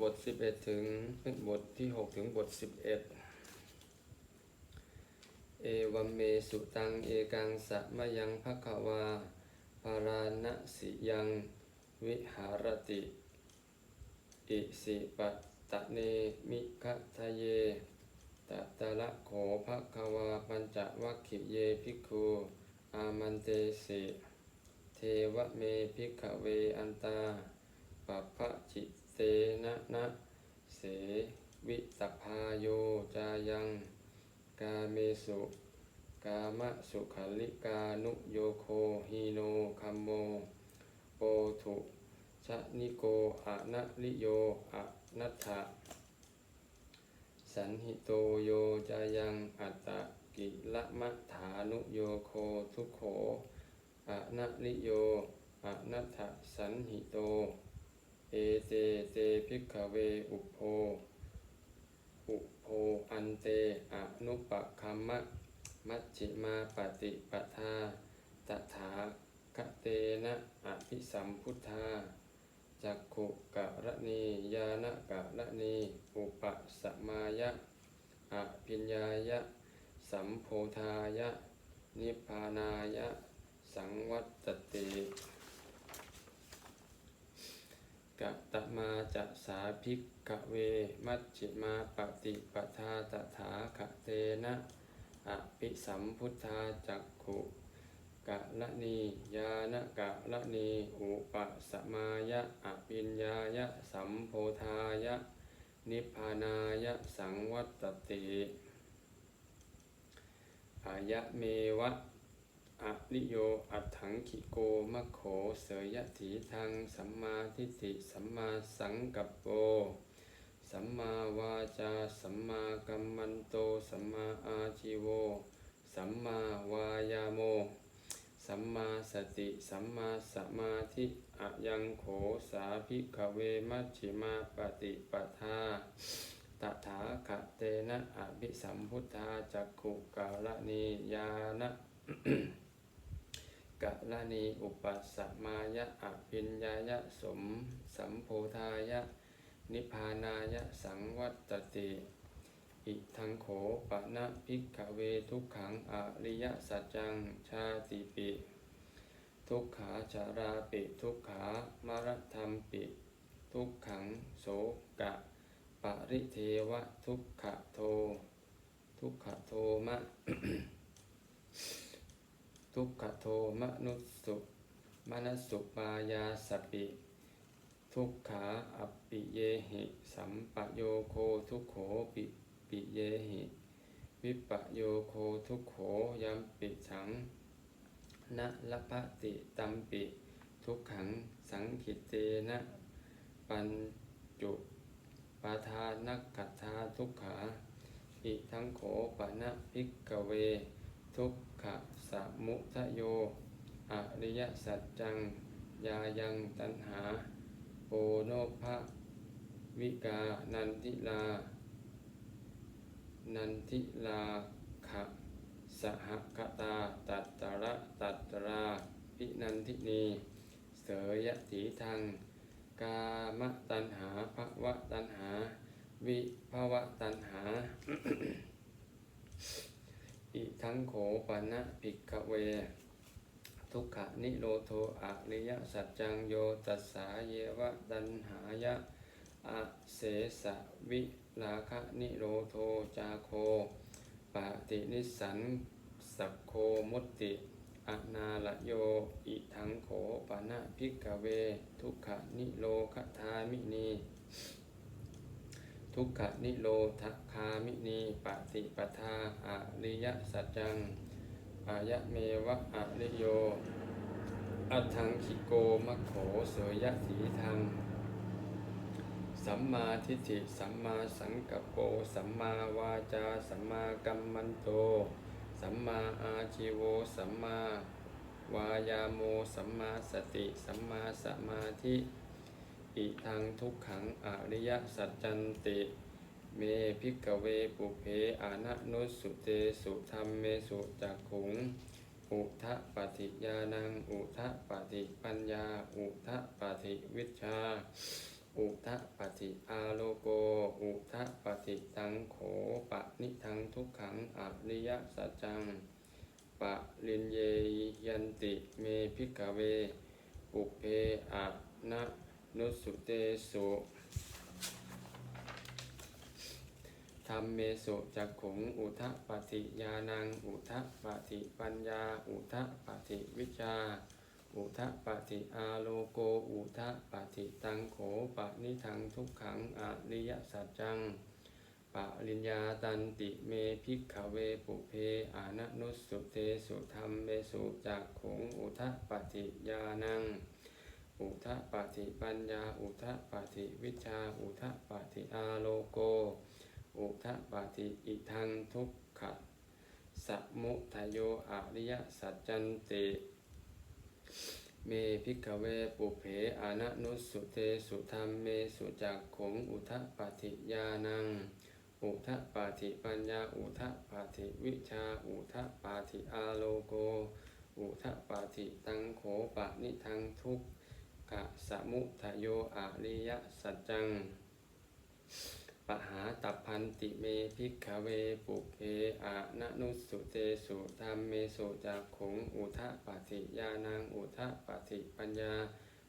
บท11ถึงบทที่6ถึงบท11เอวัมเมสุตังเอกังสะมยังภควาปาราณสิยังวิหารติอิสิปัตตะเนมิคะทะเยตัตะละโขภควาปัญจวัคคิเยภิกขุอามันเตสิเทวเมภิกขเวอันตาปัพพะจิ เตนะนะเสวิตพาโยจายัง กาเมสุ กามะสุขลิกานุโยโคฮิโนคัมโม โปถุชะนิโกอะนะลิโยอะนัตถะสันหิโตโยจายังอัตตะกิละมะฐานุโยโคทุโขอะนะลิโยอะนัตถะสันหิโต เอเตเตภิกเวอุโภอุโภอันเตอนุปคัมมะมัชฌิมาปฏิปทาตถาคเตนะอภิสัมพุทธาจักขุกะระณียานะกะระณีอุปสมายะอภิญญายะ สัมโพธายะ นิพพานายะ สังวัตติ กะตมาจะสาภิกขเว มัชฌิมาปฏิปทาตถาคเตนะอภิสัมพุทธาจักขุกะละนียานะกะละนีอุปสมายะอภิญญายะสัมโพธายะ นิพพานายะสังวัตติอายะเมวะ อะลิโยอัตถังคิโกมะโขเสยยะถีทังสัมมาทิฏฐิสัมมาสังกัปโป สัมมาวาจา สัมมากัมมันโต สัมมาอาชิโว สัมมาวายาโม สัมมาสติ สัมมาสมาธิอะยังโขสาภิกเวมัชฌิมาปฏิปทาตถาคเตนะอภิสัมพุทธาจักขุกาลนียานะ กะละนีอุปสมายะอภิญญายะสมสัมโพธายะ นิพพานายะสังวัตติอิทังโขปะนะภิกเวทุกขังอริยสัจจังชาติปิ ทุกขาชาราปิทุกขามรธรรมปิ ทุกขังโสกะ ปริเทวะทุกขโท ทุกขโทมะ ทุกขโทมนุสสุมนสสุปายาสปิ ทุกขาอัปปิเยหิสัมปโยโคทุกโขปิปิเยหิวิปโยโคทุกโขยัมปิสังนะละพะติตัมปิ ทุกขังสังขิเตนะปัญจุปาทานักขัตถาทุกขา อิทั้งโขปะนะภิกเว ทุกขะ สมุทโย อริยสัจจัง ยายังตันหา โปโนภะวิกา นันทิลา นันทิลาขะสหคตาตัตตระตัตตราพินันทินีเสยยะถีทางกามตันหาภวะตันหา วิภวะตันหา อิทังโขปะนะภิกขเว ทุกขนิโรโทอริยสัจจังโยตัสสาเยวะตันหายะอเสสะวิลาคะนิโรโทจาโคปะตินิสันสัพโคมุตติอนาลโย อิทังโขปะนะภิกขเว ทุกขนิโรคทามินี ทุกขนิโรธคามินีปฏิปทาอริยสัจจังอายะเมวะอะริโย อัตถังคิโกมะโขเสยยะสีทัง สัมมาทิฏฐิสัมมาสังกัปโป สัมมาวาจา สัมมากัมมันโต สัมมาอาชีโว สัมมาวายาโม สัมมาสติ สัมมาสมาธิ อิทังทุกขังอริยสัจจันติ เมพิกเวปุเพอานะนุสสุเตสุธรรมเมสุจักขุง อุทะปฏิญาณัง อุทะปฏิปัญญา อุทะปฏิวิชา อุทะปฏิอาโลโก อุทะปฏิตังโขปะนิทังทุกขังอริยสัจจัง ปะลินเยยันติ เมพิกเวปุเพอะนะ นุสุเตสุธรรมเมสุจักขงอุทะปฏิญาณัง อุทะปฏิปัญญา อุทะปฏิวิชา อุทะปฏิอาโลโก อุทะปฏิตังโขปะนิทังทุกขังอริยสัจจังปริญญาตันติเมพิกขเวปุเพอานนุสุเตสุธรรมเมสุจักขงอุทะปฏิญาณัง อุทะปฏิปัญญา อุทะปฏิวิชา อุทะปฏิอาโลโก อุทะปฏิอิทังทุกขะสัมมุทโยอริยสัจจันติเมพิกเวปุเพอนะนุสสุเตสุธรรมเมสุจักขงอุทะปฏิญาณัง อุทะปฏิปัญญา อุทะปฏิวิชา อุทะปฏิอาโลโก อุทะปฏิตังโขปะนิทังทุกขะสมุทโยอริยสัจจัง ปหาตัพพันติเมพิกขเวปุเพอานะนุสุเตสุธรรมเมสุจักขุงอุทะปฏิญาณังอุทะปฏิปัญญา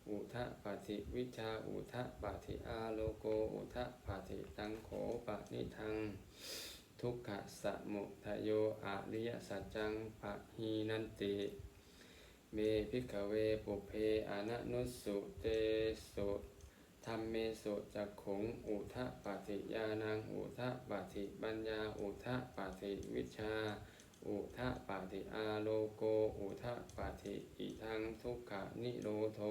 อุทะปฏิวิชาอุทะปฏิอาโลโกอุทะปฏิตังโขปนิทัง ทุกขะสมุทโยอริยสัจจังปะหีนันติ เมพิกเวปุเพอานนุสุเตสุธรรมเมสุจักขงอุทะปฏิญาณังอุทะปฏิปัญญาอุทะปฏิวิชา อุทะปฏิอาโลโกอุทะปฏิอิทังทุกขะนิโรโท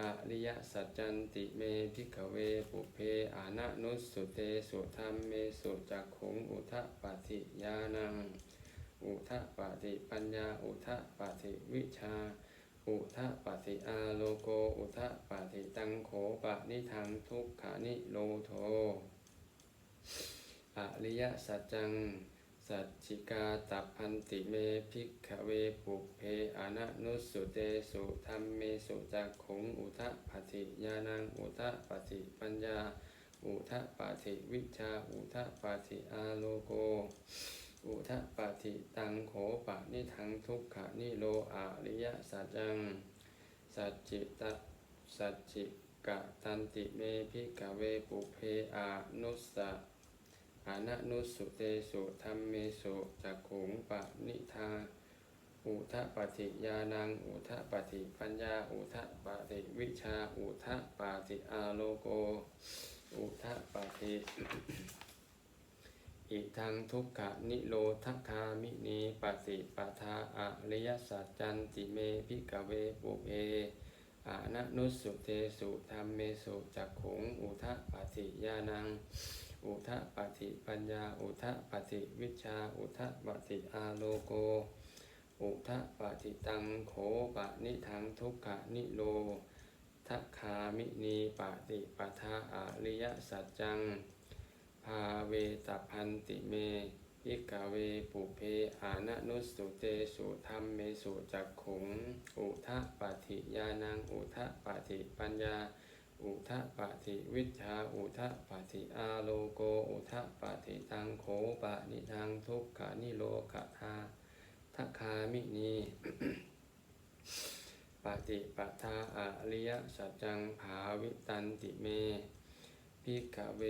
อริยสัจจันติเมพิกเวปุเพอานะนุสุเตสุธรรมเมสุจักขงอุทะปฏิญาณัง อุทะปฏิปัญญา อุทะปฏิวิชา อุทะปฏิอาโลโก อุทะปฏิตังโขปะนิทังทุกขานิโรโทอริยสัจจัง สัจจิกาตัพพันติเมพิกขเวปุเพอานะนุสุเตสุธรรมเมสุจักขงอุทะปฏิญาณัง อุทะปฏิปัญญาอุทะปฏิวิชาอุทะปฏิอาโลโก อุทะปฏิตังโขปะนิทังทุกขะนิโรอาริยสัจจัง สัจจิตะสัจจิกะตันติเมพิกเวปุเพอานุสสะอานะนุสสุเตสุธรรมเมสุจักขุงปะนิทาอุทะปฏิญาณังอุทะปฏิปัญญาอุทะปฏิวิชาอุทะปฏิอาโลโก อุทะปฏิ อิทังทุกขะนิโรธคามินีปฏิปทาอริยสัจจันติเมพิกเวปุเพอานะนุสุเตสุธรรมเมสุจักขุงอุทะปฏิญาณัง อุทะปฏิปัญญา อุทะปฏิวิชา อุทะปฏิอาโลโก อุทะปฏิตังโขปะนิทังทุกขะนิโรทัคามินีปฏิปทาอริยสัจจัง ภาเวตพันติเมพิกาเวปุเพอานะนุสุเตสุธรรมเมสุจักขุง อุทะปฏิญาณังอุทะปฏิปัญญา อุทะปฏิวิชาอุทะปฏิอาโลโกอุทะปฏิตังโขปะนิทังทุกขานิโรกทาทัคคามินีปฏิปทาอริยสัจจังภาวิตันติเม พิกเว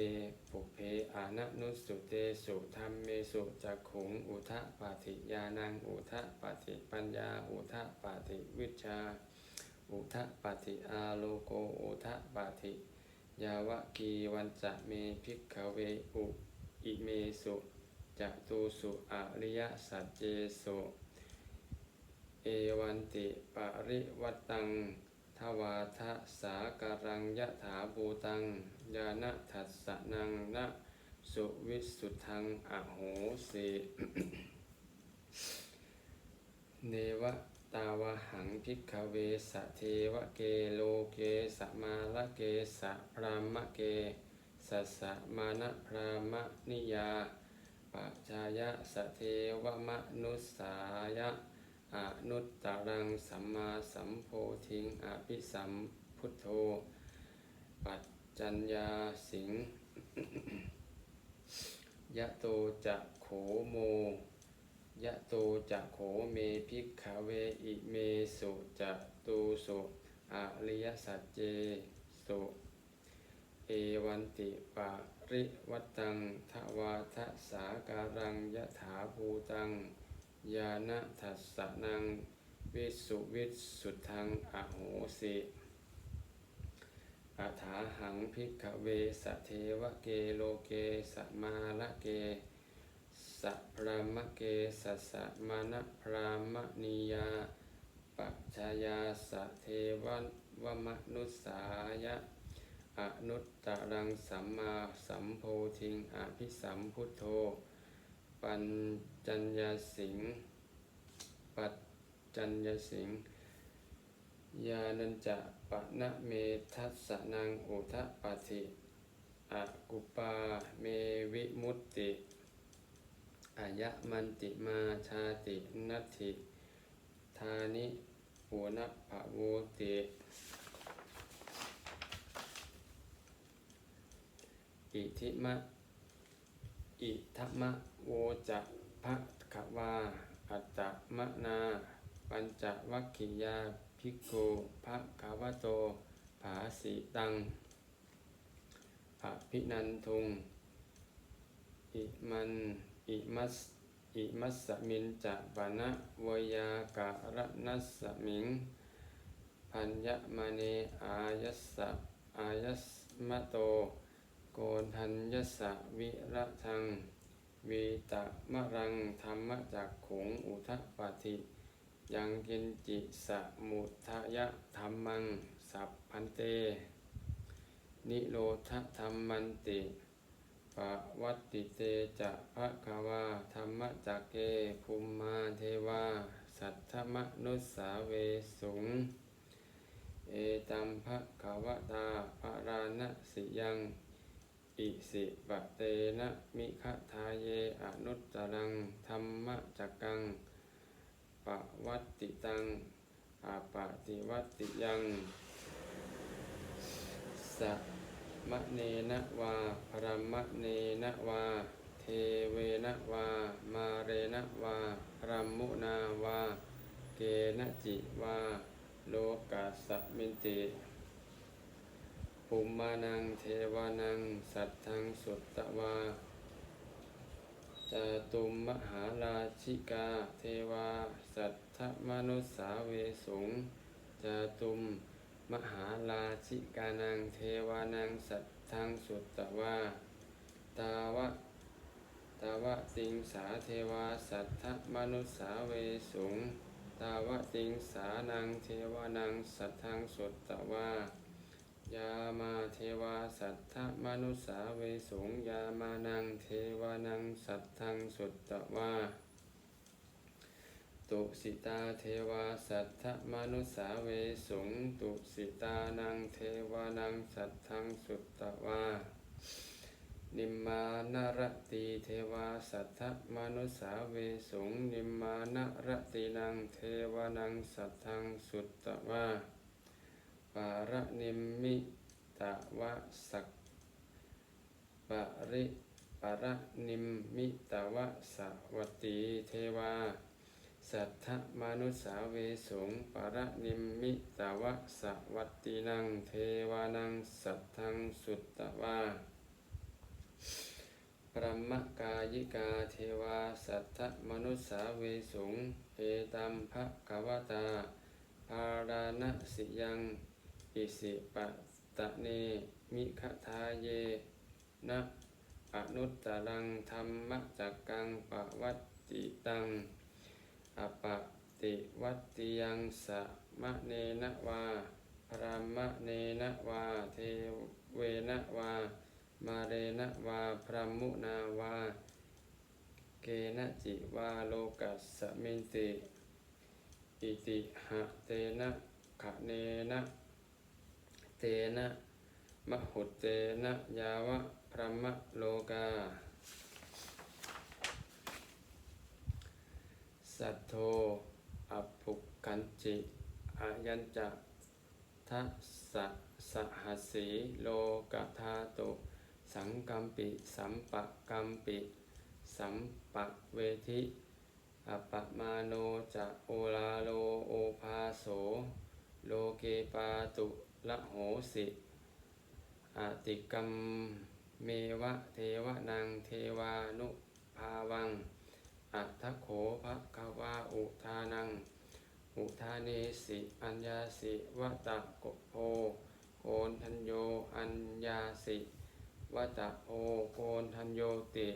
ปุเพอานนุสุเตสุธรรมเมสุจักขุงอุทะปฏิญาณังอุทะปฏิปัญญาอุทะปฏิวิชา อุทะปฏิอาโลโกอุทะปฏิยาวะกีวันจะเมพิกเวอุอิเมสุจะตูสุอริยสัจเจสุเอวันติปริวัตตังทวาทะสาการังยะถาภูตัง ยานะทัสสนังนะสุวิสุทธังอโหสิเนวะตาวะหังพิกเวสะเทวะเกโลเกสะมาละเกสะพรามะเกสัสสะมานะพรามะนิยาปัจายะสะเทวมนุสสายะอนุตตรังสัมมาสัมโพธิงอภิสัมพุทโธปัจ จัญญาสิงยะโตจะโขโม ยะโตจะโขเมพิกขเวอิเมสุจะตูสุอริยสัจเจสุเอวันติปาริวัตังทวาทะสาการังยะถาภูตัง ยานะทัสสนัง วิสุวิสุทธังอโหสิ อาถาหังพิกขเวสเทวเกโลเกสมาละเกสัพรามเกสัสสมานะพรามณียาปัจจายาสเทวันวมนุสายะอนุตตรังสัมมาสัมโพธิงอภิสัมพุทโธ ปัญจัญญสิงปัจจัญญาสิง ยานันจะปะนะเมทัสสนังอุทะปะทิอะกุปาเมวิมุตติอายะมันติมาชาตินัตถิธานิปุณภะโวติอิทิมะอิทัมะโวจะภะคะวาอัตตะมะนา ปัญจวัคคียา ภิกขุภะคะวะโตภาสิตังอภินันทุง อิมันอิมัสอิมัสสมินจะปะนะวยาการะนัสสมิง พัญญมณีอายัสสะอายัสมะโต โกนทัญญสะวิระทังวีตะมะรังธรรมจักขงอุทะปาติ ยังกินจิสมุทะยะธรรมัง สัพพันเต นิโรธธรรมันติปะวัตติเตจะภะคะวาธรรมจักเกภุมมาเทวา สัทธมนุสสาเวสุง เอตัมภะคะวตาปะราณสิยังอิสิปะเตนะมิขทาเยอนุตตรังธรรมจักกัง ปะวัตติตังอาปะติวัตติยังสะมะเนนะวาพรมะเนนะวา เทเวนะวา มาเรนะวาพรมมุนาวา เกนะจิวา โลกัสสมินติปุมมานังเทวานัง สัตทังสุตตวา จตุมมหาราชิกา เทวา สัทธมนุสสาเวสุงจตุมมหาราชิกานังเทวานังสัทธังสุตตวาตาวะตาวะติงสาเทวาสัทธมนุสสาเวสุงตาวะติงสานังเทวานังสัทธังสุตตวายามาเทวา สัทธมนุสาเวสงยามานังเทวานังสัทธังสุตตะวาตุสิตาเทวาสัทธมนุสาเวสงตุสิตานังเทวานังสัทธังสุตตะวานิมมานรตีเทวาสัทธมนุสาเวสงนิมมานรตีนังเทวานังสัทธังสุตตะวาปาระนิมมิ ตะวะสักปริปารนิมมิตะวะสวัตติเทวา สัทธมนุสาเวสงปารนิมมิตะวะสวัตตินังเทวานังสัทธังสุตตวาปรมกายิกาเทวาสัทธมนุสาเวสุงเอตัมภะกวตาภาราณสิยังอิสิปัต ตะเนมิขทาเยนะอนุตตรังธรรมจักกังปะวัตติตังอปะติวัตติยังสะมะเนนะวาพรามะเนนะวาเทเวนะวา มาเรนะวาพรหมุนาวา เกนะจิวาโลกัสสมินติ อิติหะเตนะขะเนนะ เตนะมหุเตนะยาวะพระมะโลกา สัทโธอภุกันจิอายัญจะทัสสะสหสีโลกธาตุสังกัมปิสัมปะกัมปิ สัมปะเวทิอปปมาโนจะโอลาโลโอภาโส โลเกปาตุ ละโหสิอติกัมเมวะเทวนังเทวานุภาวัง อัตโขภะคะวาอุทานัง อุทาเนสิอัญญาสิวะตะโกโพโกนทัญโยอัญญาสิวะตะโพโกนทัญโยติ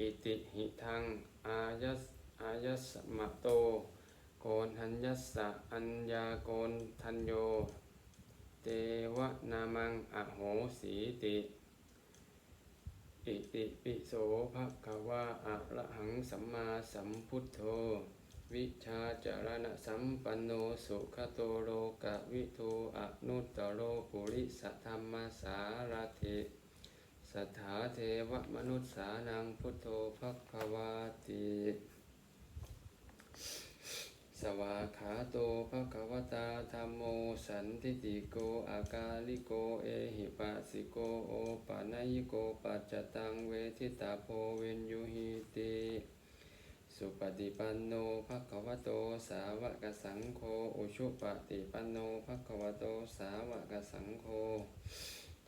อิติหิทังอายัสอายัสมะโต โกนทัญญัสสะอัญญาโกนทัญโย เตวะนามังอโหสีติอิติปิโสภะคะวะอะระหังสัมมาสัมพุทโธ วิชาจารณะสัมปันโนสุขโตโลกะวิทูอนุตตโรปุริสธรรมสารถิสถาเทวมนุษย์สานังพุทโธภควาติ สวาขาโตภควตาธรรมโมสันทิติโกอากาลิโกเอหิปัสสิโกโอปะนายโกปัจจตังเวทิตาโพเวนยุหิติสุปฏิปันโนภควโตสาวกสังโฆอุชุปฏิปันโนภควโตสาวกสังโฆ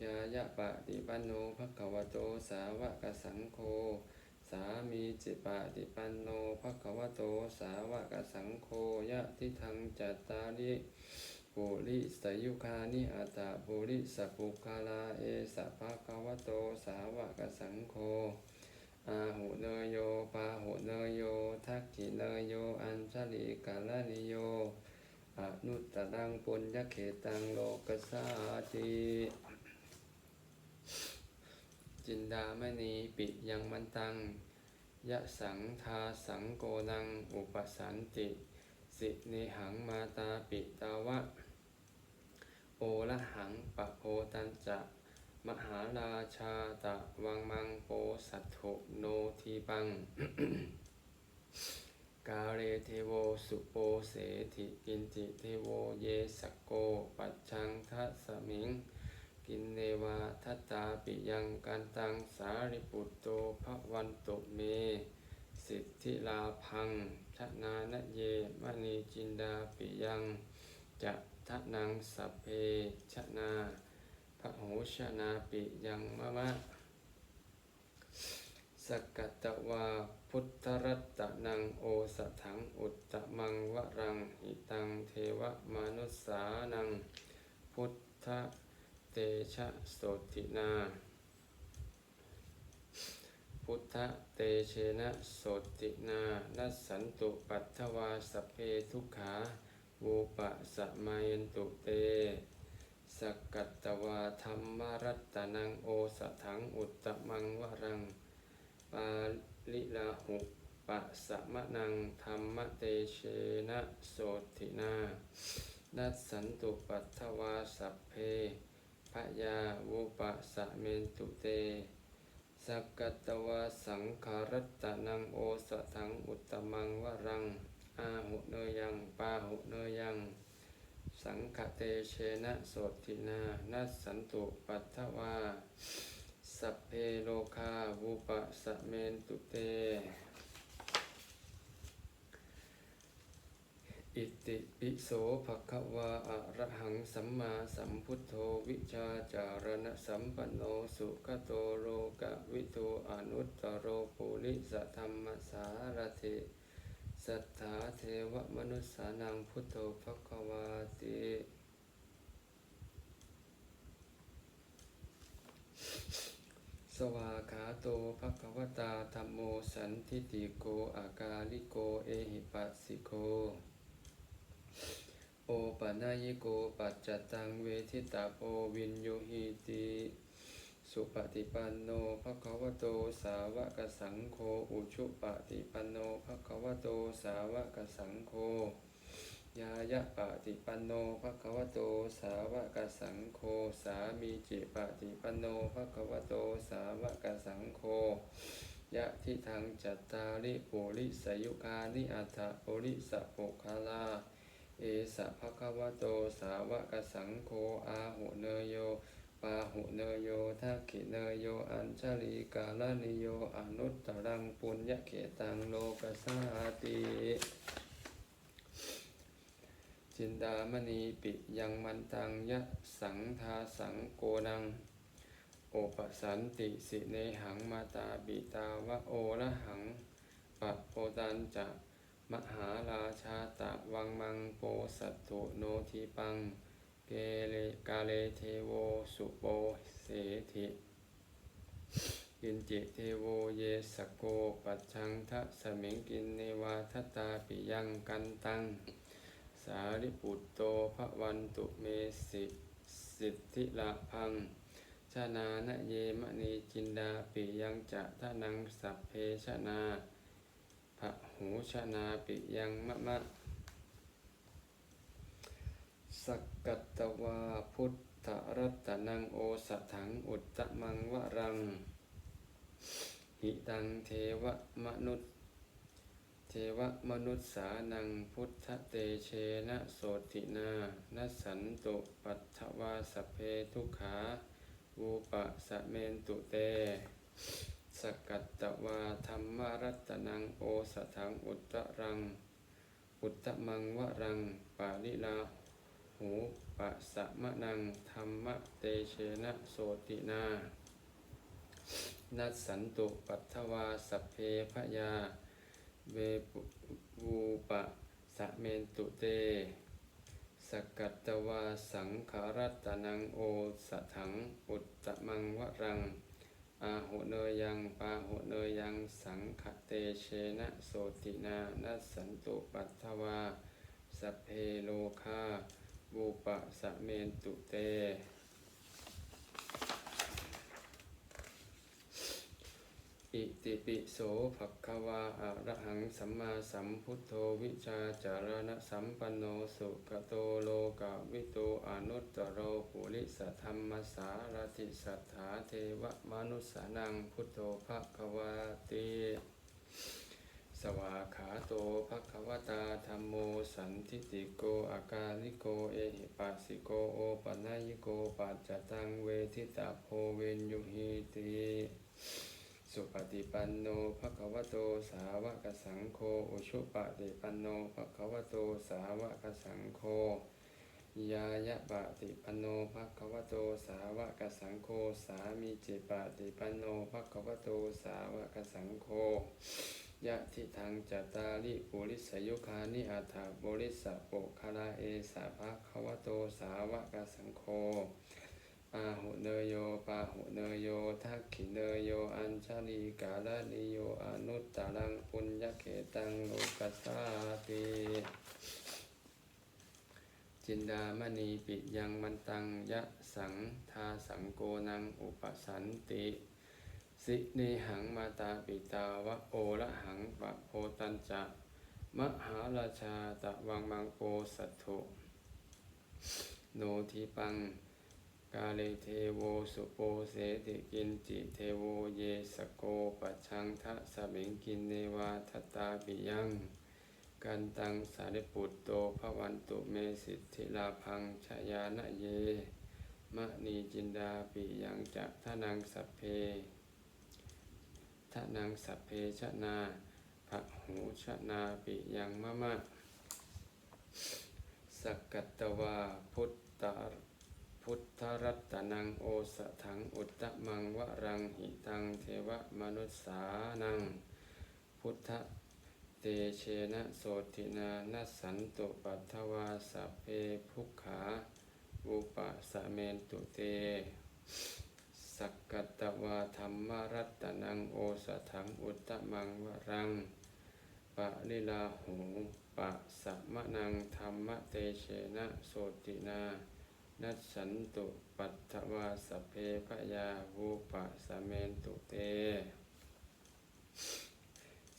ยายะปฏิปันโนภควโตสาวกสังโฆ สามีจิปฏิปันโนภควโตสาวกสังโฆยะทิทังจัตตาริปุริสยุคานิอัตตาปุริสปุคาลาเอสะภควโตสาวกสังโฆอาหุเนโยปาหุเนโยทักขิเนโยอัญชลีกาลนิโยอนุตตรังปุญญเขตังโลกสาติ จินดามณีปิยังมันตัง ยะสังทาสังโกนัง อุปสันติ สิเนหังมาตาปิตาวะ โอละหังปะโพตันจะมหาราชาตะวังมังโปสัตถุโนทีปัง กาเรเทโวสุโปเสถิกินจิเทโวเยสกโก ปัจชังทัสมิง กินเนวาทัตตาปิยังกันตังสาริปุตโตภวันตุเม สิทธิลาพังชนานเยมณีจินดาปิยังจะทะนังสัพเพชนาพระโหชนาปิยังมะมะสกัตวาพุทธรัตตนังโอสถังอุตตมังวรังหิตังเทวมนุสสานังพุทธ ชะโสตินา พุทธเตเชนะโสตินานัสสันตุปัตถวาสเพทุกขาวูปะสะมายันตุเต สกัตตวาธรรมรัตนังโอสถังอุตตมังวรัง ปาลิลาหุปัสะมะนังธรรมเตเชนะโสตินานัสสันตุปัตถวาสัพเพ พยาวุปะสะเมนตุเตสกัตวาสังขารตตนังโอสถังอุตมังวรัง อาหุเนยังปาหุเนยัง สังฆเตเชนะโสตินานัสสันตุปัตถวา สัพเพโลคาวุปะสะเมนตุเต อิติปิโสภะคะวาอะระหังสัมมาสัมพุทโธวิชาจารณะสัมปันโนสุขโตโลกะวิทูอนุตตโรปุริสธรรมสารถิสัทธาเทวมนุสสานังพุทโธภะคะวาติสวาขาโตภะคะวตาธรรมโมสันทิติโก อากาลิโก เอหิปัสสิโก โอปะนายโกปัจจตังเวทิตาโพวินโยหิติสุปฏิปันโนภะคะวะโตสาวกสังโฆอุชุปฏิปันโนภะคะวะโตสาวกสังโฆยายะปฏิปันโนภะคะวะโตสาวกสังโฆสามีจิปฏิปันโนภะคะวะโตสาวกสังโฆยะทิทังจัตตาริปุริสยุคานิอัตถปุริสปุคาลา เอสะภะคะวะโตสาวกสังโฆอาหุเนโยปาหุเนโยทักขิเนโย อัญชลีกาลนิโย อนุตตรังปุญญเขตังโลกสาติจินดามณีปิยังมันตังยะสังทาสังโกนัง โอปสันติสิเนหังมาตาบิตาวะโอละหังปะโพตันจะ มหาราชาตะวังมังโปสัตถุโนทิปัง เกเลกาเลเทโวสุโปเสถิกินจิเทโวเยสโกปัจชังทะสมิงกินเนวาทตาปิยังกันตัง สาริปุตโตภะวันตุเมสิสิทธิละพังชนานะเยมณีจินดาปิยังจะทะนังสัพเพชนา ภะหูชนาปิยังมะมะ สักกัตตวาพุทธรัตนังโอสถังอุตตมังวรัง หิตังเทวมนุษย์เทวมนุษย์สานังพุทธเตเชนะโสตินานัสันตุปัตถวาสเพทุขาวูปะสะเมนตุเต สกัตตวาธรรมรัตนังโอสถังอุตรัง อุตมังวรัง ปาลิลาหูปะสะมะนังธรรมเตเชนะโสตินานัสสันตุปัตถวาสเพพยา เวปวูปะสะเมนตุเต สกัตตวาสังขารัตนังโอสถังอุตตมังวรัง อาหุเนยังปาหุเนยังสังขเตเชนะโสตินานัสสันตุปัทวาสเพโลคาบูปะสะเมนตุเต อิติปิโสภควาอะระหังสัมมาสัมพุทโธวิชาจารณะสัมปันโนสุขโตโลกาวิโตอนุตตโรปุริสธรรมสารติสัทธาเทวมนุสสานังพุทโธภควาติสวาขาโตภควตาธรรมโมสันทิติโกอากาลิโกเอหิปัสสิโกโอปัญญิโกปัจจตังเวทิตาโพเวนยุหิติ สุปฏิปันโนภะคะวะโตสาวกสังโฆอุชุปฏิปันโนภะคะวะโตสาวกสังโฆยายะปฏิปันโนภะคะวะโตสาวกสังโฆสามีจิปฏิปันโนภะคะวะโตสาวกสังโฆยะทิทางจัตตาริปุริสยุคานิอัฏฐบริสสะโปคาราเอสะภะคะวะโตสาวกสังโฆ ปาหุเนโยปาหุเนโยทักขิเนโย อัญชลีกาลนิโยอนุตตรังปุญญเขตังโลกัสสาติจินดามณีปิยังมันตังยะสังทาสังโกนังอุปสันติ สิเนหังมาตาปิตาวะโอละหังปะโพตันจะมหาราชาตะวังมังโปสัตถุโนทิปัง กาเลเทโวสุโปเสติกินจิเทโวเยสโกปัชังทะสมิงกินเนวาทตาปิยังกันตังสาริปุตโตภวันตุเมสิทธิลาพังชายานะเย มะนีจินดาปิยังจะทะนังสัพเพทะนังสัพเพชนาภะหูชนาปิยังมะมะสักกัตตวาพุทธา พุทธรัตนังโอสถังอุตตมังวรังหิตังเทวมนุสสานัง พุทธเตเชนะโสตินานัสันตุปัทวาสเพภุขาอุปสะเมนตุเต สักกตวาธรรมรัตนังโอสถังอุตตมังวรังปะลิลาหูปะสะมะนังธรรมเตเชนะโสตินา นัสสันตุปัตถวาสเพพยาวูปะสเมนตุเต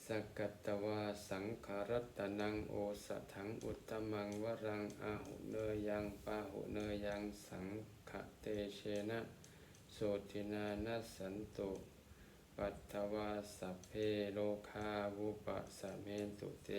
สกัตตวาสังขารตนังโอสถังอุตตมังวรังอาหุเนยังปาหุเนยังสังขเตเชนะโสตินานัสสันตุปัตถวาสเพโลคาวูปะสเมนตุเต